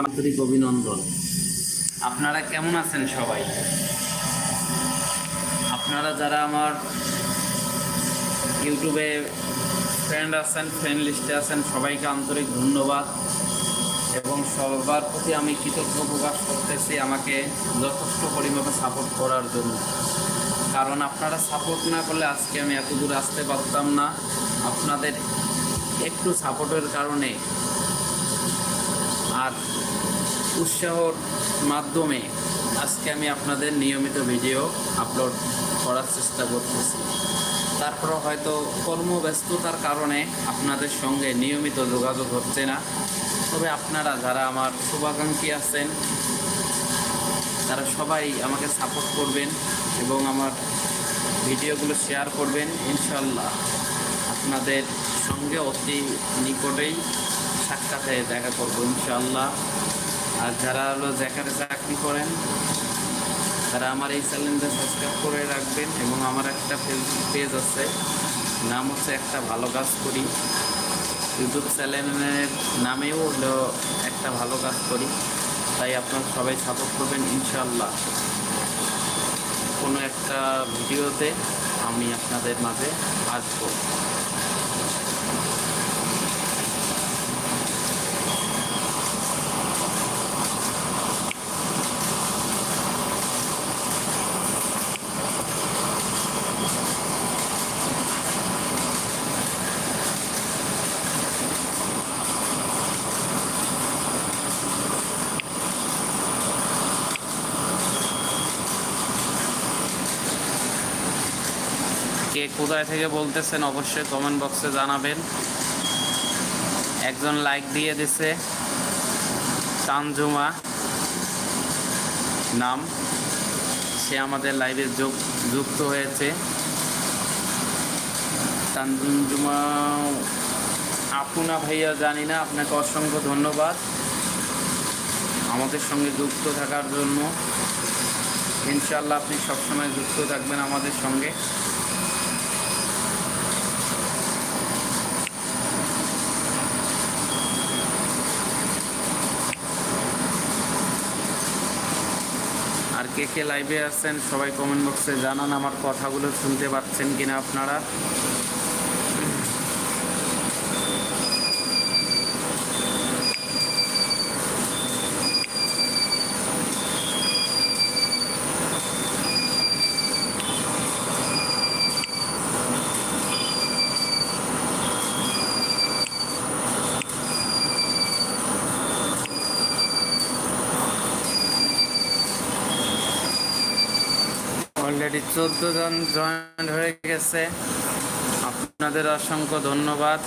আমার আন্তরিক অভিনন্দন। আপনারা কেমন আছেন সবাই? আপনারা যারা আমার ইউটিউবে ফ্রেন্ড আছেন ফ্রেন্ড লিস্টে আছেন, সবাইকে আন্তরিক ধন্যবাদ। এবং সবার প্রতি আমি কৃতজ্ঞ প্রকাশ করতেছি আমাকে যথেষ্ট পরিমাণে সাপোর্ট করার জন্য। কারণ আপনারা সাপোর্ট না করলে আজকে আমি এত দূর আসতে পারতাম না। আপনাদের একটু সাপোর্টের কারণে। আর উৎসাহর মাধ্যমে আজকে আমি আপনাদের নিয়মিত ভিডিও আপলোড করার চেষ্টা করতেছি। তারপর হয়তো কর্মব্যস্ততার কারণে আপনাদের সঙ্গে নিয়মিত যোগাযোগ হচ্ছে না। তবে আপনারা যারা আমার শুভাকাঙ্ক্ষী আছেন, তারা সবাই আমাকে সাপোর্ট করবেন এবং আমার ভিডিওগুলো শেয়ার করবেন। ইনশাল্লাহ আপনাদের সঙ্গে অতি নিকটেই সাক্ষাতে দেখা করব ইনশাল্লাহ আর যারা হলো যেখানে চাকরি করেন, তারা আমার এই চ্যানেলটা সাবস্ক্রাইব করে রাখবেন এবং আমার একটা ফেসবুক পেজ আছে, নাম হচ্ছে একটা ভালো কাজ করি। ইউটিউব চ্যানেলের নামেও হলো একটা ভালো কাজ করি। তাই আপনারা সবাই সাপোর্ট করবেন ইনশাল্লাহ কোনো একটা ভিডিওতে আমি আপনাদের মাঝে আসব। কে কোথায় থেকে বলতেছেন অবশ্যই কমেন্ট বক্সে জানাবেন। একজন লাইক দিয়ে দিছে। তানজুমা নাম। সে আমাদের লাইভে যোগ যুক্ত হয়েছে। তানজুমা আপুনা ভাইয়া জানি না, আপনাকে অসংখ্য ধন্যবাদ। আমাদের সঙ্গে যুক্ত থাকার জন্য। ইনশাল্লাহ আপনি সবসময় যুক্ত থাকবেন আমাদের সঙ্গে। আর কে কে লাইভে আসছেন সবাই কমেন্ট বক্সে জানান, আমার কথাগুলো শুনতে পাচ্ছেন কিনা আপনারা। অলরেডি চোদ্দ জন জয়েন্ট হয়ে গেছে। আপনাদের অসংখ্য ধন্যবাদ।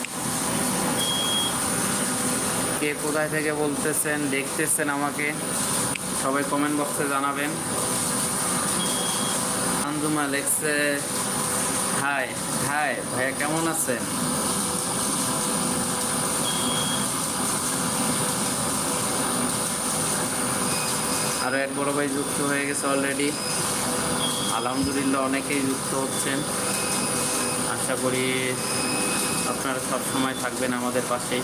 কে কোথায় থেকে বলতেছেন, দেখতেছেন আমাকে, সবাই কমেন্ট বক্সে জানাবেন। আঞ্জুমা লেখছে হাই হাই ভাইয়া কেমন আছেন? আরও এক বড় ভাই যুক্ত হয়ে গেছে অলরেডি আলহামদুলিল্লাহ অনেকেই যুক্ত হচ্ছেন। আশা করি আপনারা সব সময় থাকবেন আমাদের পাশেই।